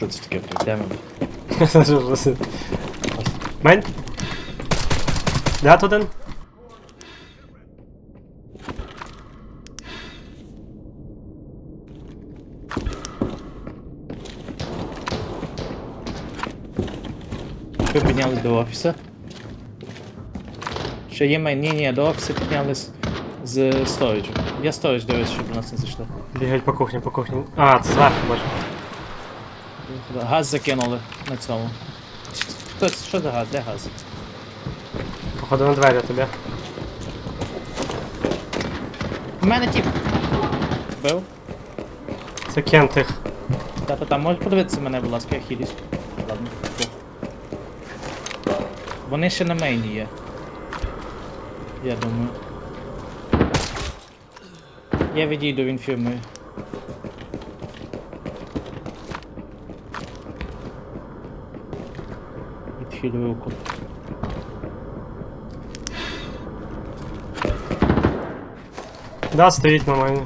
Що це таке? Йдемо. Мень? Дят один? Ви піднялись до офісу. Ще є мейн. Ні, ні, до офісу піднялись з сториджу. Я сторідж дивлюсь, щоб у нас не зайшли. Бігають по кухні, по кухні. А, це зверху бачу. Газ закинули на цьому. Хто це? Що за газ? Де газ? Походу на двері тобі. У мене тіп. Бив? Це кент їх. Та-та-та, можеш подивитися мене, будь ласка, я хілюсь. Ладно. Вони ще на мейні є. Я думаю. Я відійду, він фірмою. Відхилю руку. Да, стоїть на мені.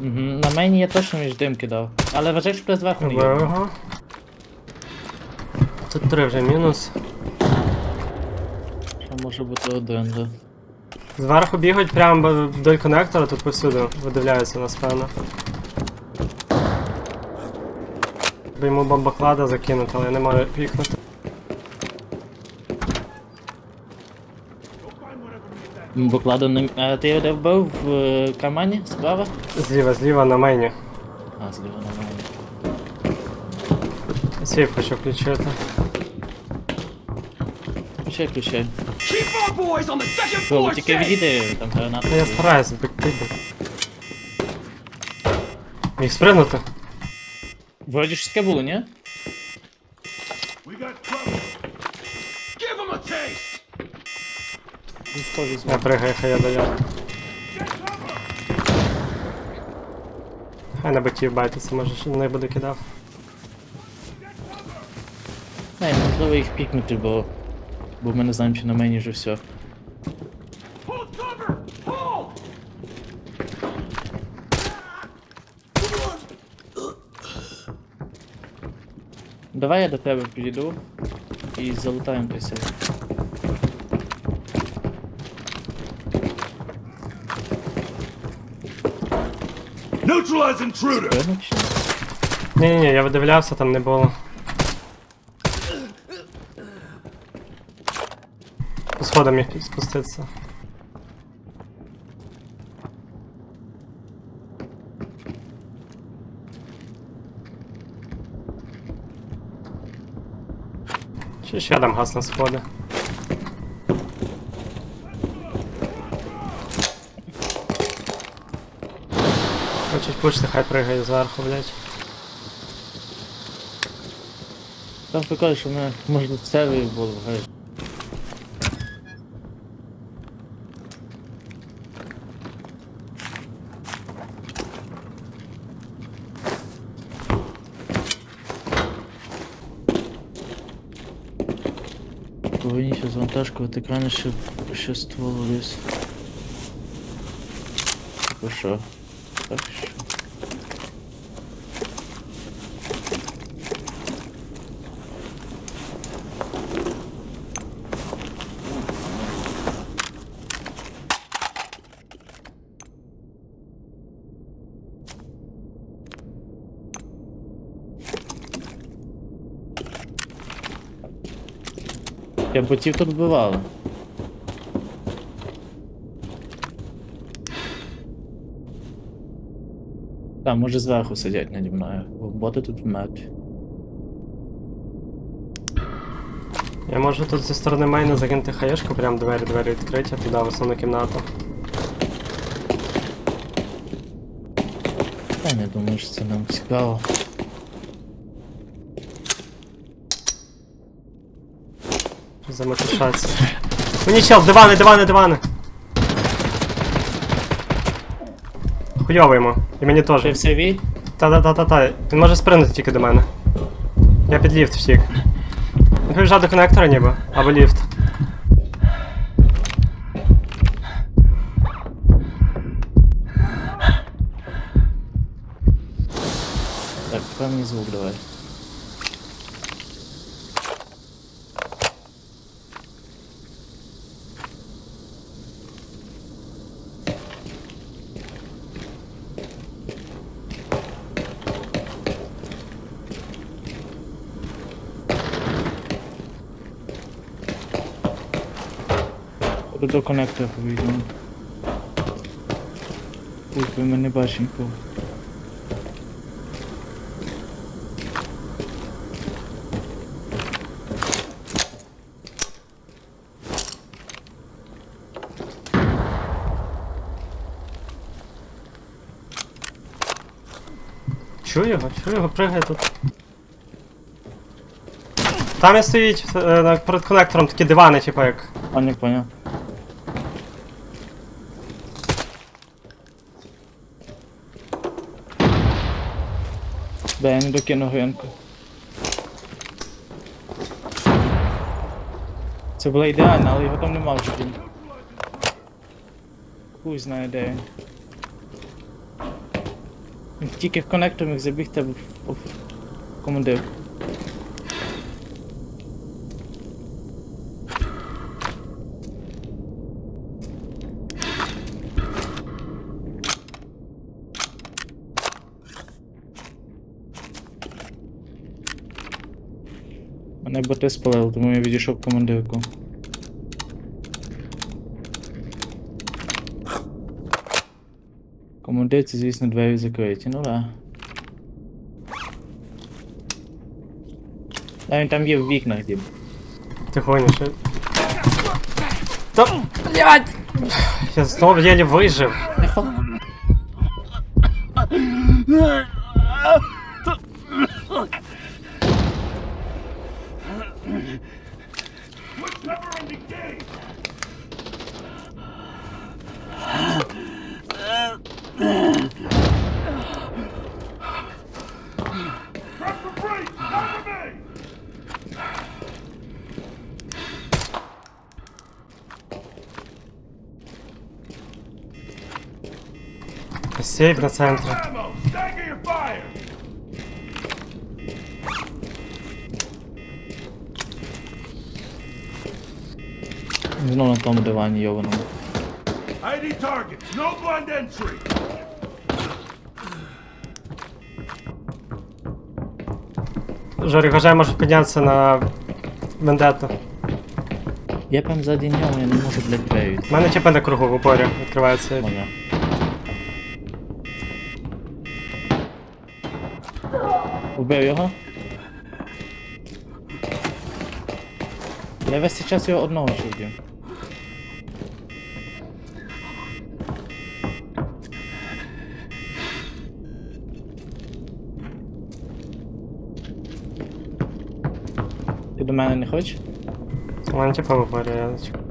Угу. На мейні я точно між дим кидав. Але вважай, що без зверху не є. Тут три вже мінус. Ще може бути один, да. Зверху бігають прямо вдоль коннектора, тут повсюди видивляються нас, певно. Би йому бомбоклада закинути, але я не можу пікнути. Бокладу не. А ти де вбив в е, кармані? Справа? Зліва, зліва на мейні. А, зліва на мене. Сейф хочу включити. Включай, включай. Keep our boys on the second floor тільки відійди там гранату. Я стараюсь бігти. Міг спригнути? Вроді ж таке було, ні? Він схожий Я звук. хай я даю. Хай на ботів байтиться, може не буде кидав. Не, можливо їх пікнути, бо. Бо ми не знаємо, чи на мені вже все. Давай я до тебе підійду і залутаємо той сейф. Neutralize intruder! Чи ні? Ні-ні-ні, я видивлявся, там не було. По сходам міг спуститися. Чи ще дам газ на сходи? Хочуть пушити, хай пригає зверху, блять. Там прикольно, що ми можна це було, гай. Повинні ще завантажкувати екрани, щоб ще ствол ліз. Типу що? Так що? Я ботів тут вбивали. Там, може зверху сидять наді мною, бо боти тут вмертві. Я можу тут зі сторони мейна закинути хаєшку, прям двері двері відкриті, туди в основну кімнату. Та не думаю, що це нам цікаво. Заметушаться. Мені чел, дивани, дивани, дивани. Хуйово йому. І мені Ти теж. в CV? Та-та-та-та-та. Він може спринути тільки до мене. Я під ліфт втік. Він побіжав до коннектора ніби. Або ліфт. Так, мені звук давай. До коннектора повідомо. Ой, ви мене бачите нікого. Чую його, чую його, пригає тут. Там і стоїть е, перед конектором такі дивани, типу як. А, не поняв. Да, я не докину гринку. Це була ідеальна, але його там нема вже. Хуй знає де він. Тільки в коннектор міг забігти в командир. Мене боти спалили, тому я відійшов в командирку. В Командирці, звісно, двері закриті, ну да. Да, він там є в вікнах, дім. Тихоня, що. Та, блядь! Я знову єлі вижив. Сейф. Ammo! Stagger! Знову на тому дивані йованому. ID targets! No blind entry! Жорі, вважаю, може піднятися на вендетту. Я прям ззаді нього, я не можу, блядь, двері У мене типи на кругу в упорі відкривається. Понял. Убив його. Я весь час його одного ще вбив. Ти до мене не хочеш? У типа в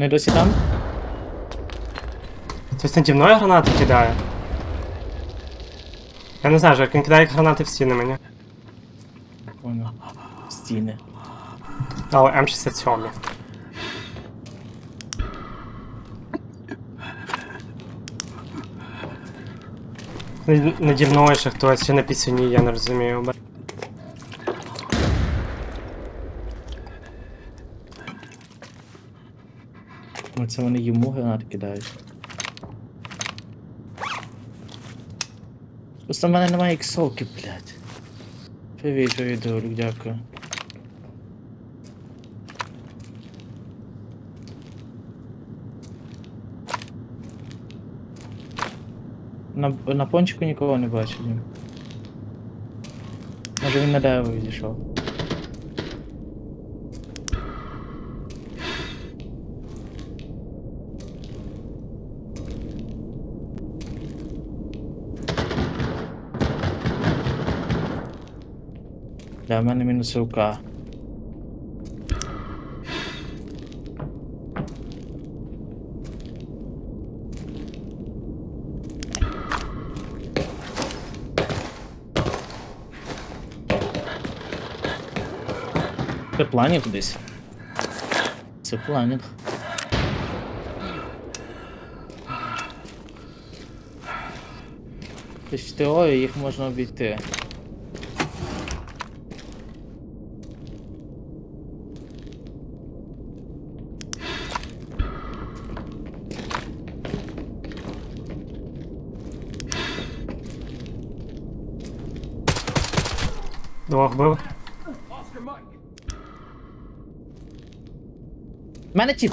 Не досі там? Хтось наді мною гранати кидає. Я не знаю, Жорк, він кидає гранати в стіни мені. Понял. Стіни. Але М67. Наді- Наді мною ще хтось, чи на пісюні, я не розумію. Це вони йому гранати кидають. Просто в мене немає іксовки, блядь. Привіт, привіт, друг, дякую. На, на пончику нікого не Дім. Може він на дерево відійшов. В мене мінус рука. Це планів десь. Це планів. Тобто в теорії їх можна обійти. Двох бив. В мене тіп!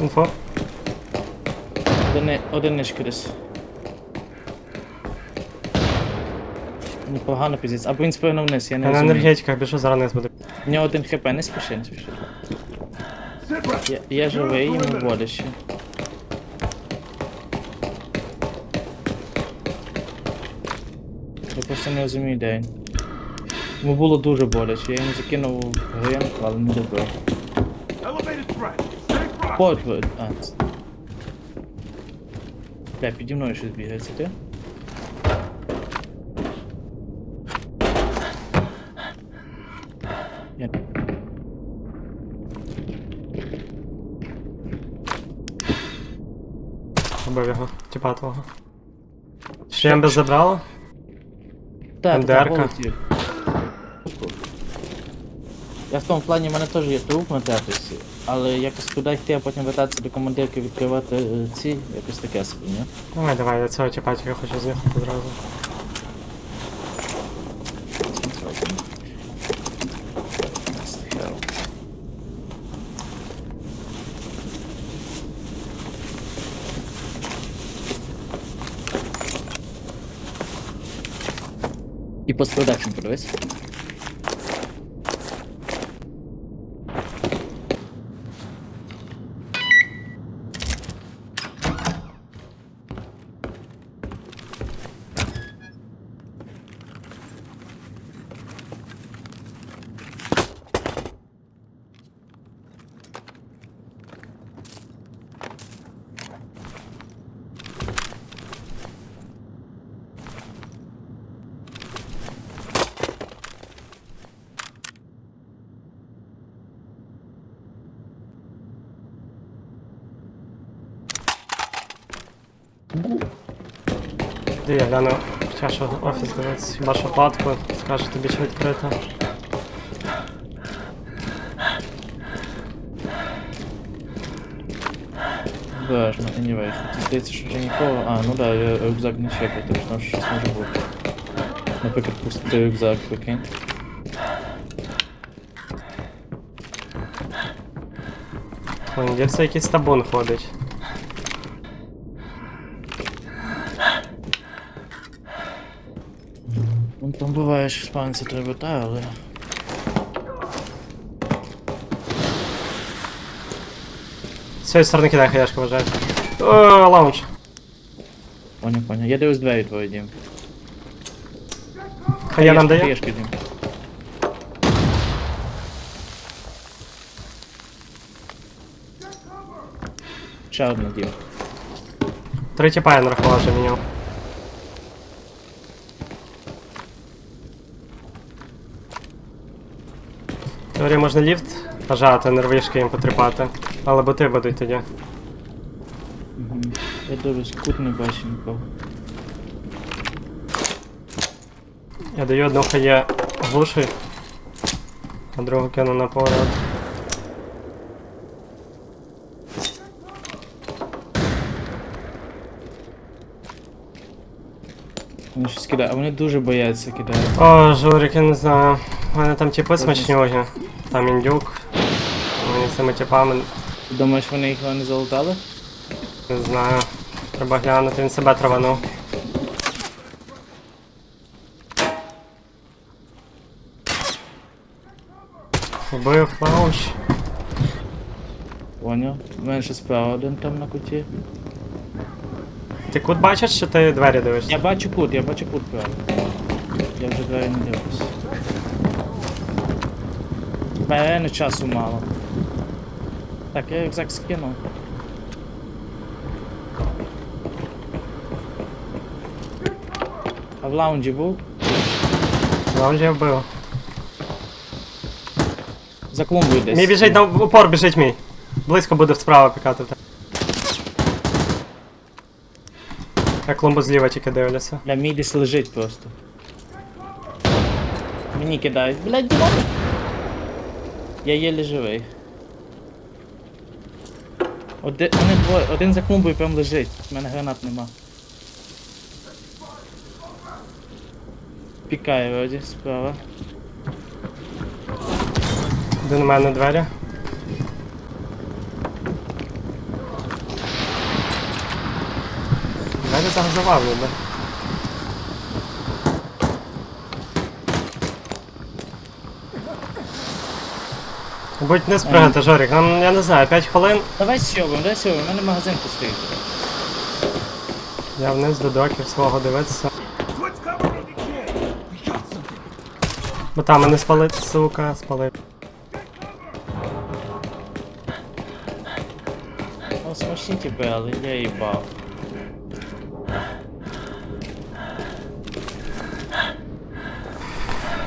Інфо. Одини- Непогано піздець. Або він спину вниз, я не на розумію. енергетиках біжу, зараз не буде. У нього один хп, не спіши, не спіши. Я, я живий, йому ще. Я просто не розумію, де він. Йому було дуже боляче, я йому закинув гринку, але не добив. Elevated threat. Stay front. От ви. А, це... Бля, піді мною щось бігає, це ти? Вбив його, тіпа твого. Шлем забрало? Так, МДР-ка. так. Я в тому плані, в мене теж є труп на тепісі, але якось туди йти, а потім вертатися до командирки відкривати е, ці, якось таке собі, ні? Давай, давай, я цього тіпа тільки хочу з'їхати одразу. І постпродакшн подивись. Де я гляну, хоча що офіс дивиться, хіба що платку, скаже тобі що відкрито. Важно, anyway. Здається, що вже нікого. А, ну да, я рюкзак не чекав, точно що щось може бути. Наприклад, пустий рюкзак, прикинь. Вон, де це якийсь табун ходить. Буває, що спавниться треба та, але. З цієї сторони кидає хаяшка, вважаю. О, лаунч. Поняв, поняв. Я дивлюсь двері твої дім. Хая нам дає? Хаєшки, дім. Ще одна дім. Три тіпа я нарахував вже міняв. В можна ліфт нажати, нервишки їм потріпати. Але боти будуть тоді. Угу. Я дивлюсь, кут не бачу нікого. Я даю одну хає глуші, а другу кину на поворот. Вони щось кидають, а вони дуже бояться кидають. О, Жорик, я не знаю. У мене там типи смачнюги. Там індюк. Мені з цими типами думаєш, вони їх не залутали? не знаю. Треба глянути, він себе траванув. Убив лаунч. Поняв. Ще справа один там на куті. Ти кут бачиш, чи ти двері дивишся? Я бачу кут, я бачу кут правильно. Я вже двері не дивлюсь. Мене часу мало. Так, я рюкзак скинув. А в лаунджі був? Його вже я вбив. За клумбою десь. Мій біжить на упор, біжить мій. Близько буде справа пікати. в. Я клумбу зліва тільки дивлюся. Бля, мій десь лежить просто. Мені кидають. Блядь, Дімон! Я єлі живий. Один, вони двоє, один за клумбою прям лежить. У мене гранат нема. Пікає вроді справа. Один у мене двері. Двері загазував ніби. Будь не спригати, Жорік, нам, я не знаю, 5 хвилин. Давай сьобом, давай сьобом, у мене магазин пустий. Я вниз до доків свого дивитися. Бо там мене спалить, сука, спалив. О, смачні типи, але я їбав.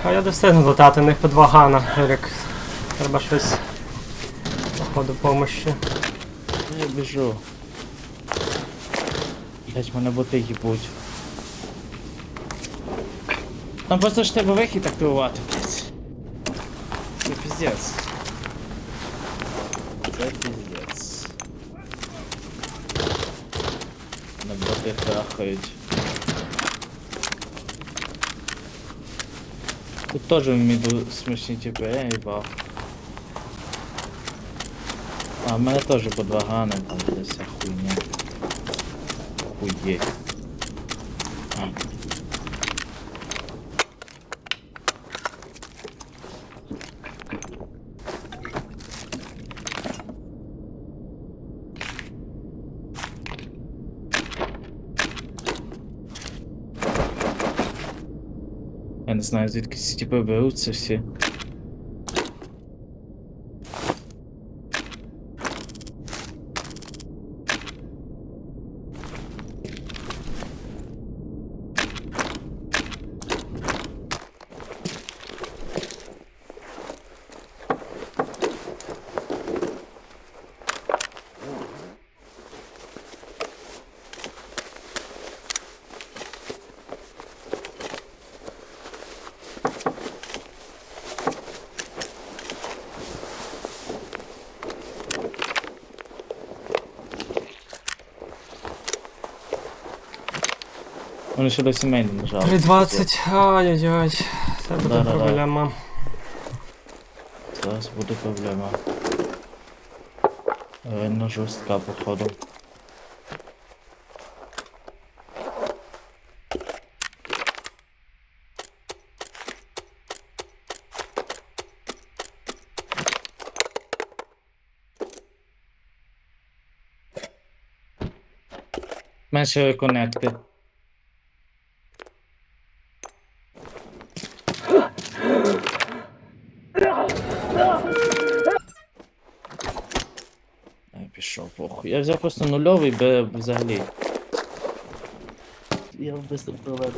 А я не встигну летати, у них по два гана, Жорік. Треба щось. Походу помощі. Я біжу. Блять, мене боти їбуть. Там просто ж треба вихід активувати, блять. Це піздець. Це піздець. На боти трахають. Тут теж в міду смішні типи, я їбав. А, в мене теж по два гани, там десь вся хуйня. Хуєть. Я не знаю, звідки ці типи беруться всі. Вони ще до сімей не нажали. 3.20, ай-яй-яй. Це буде Да-да-да. проблема. Зараз буде проблема. Реально жорстка, походу. Менше реконекти. Я взяв просто нульовий, бо взагалі. Я без проведу.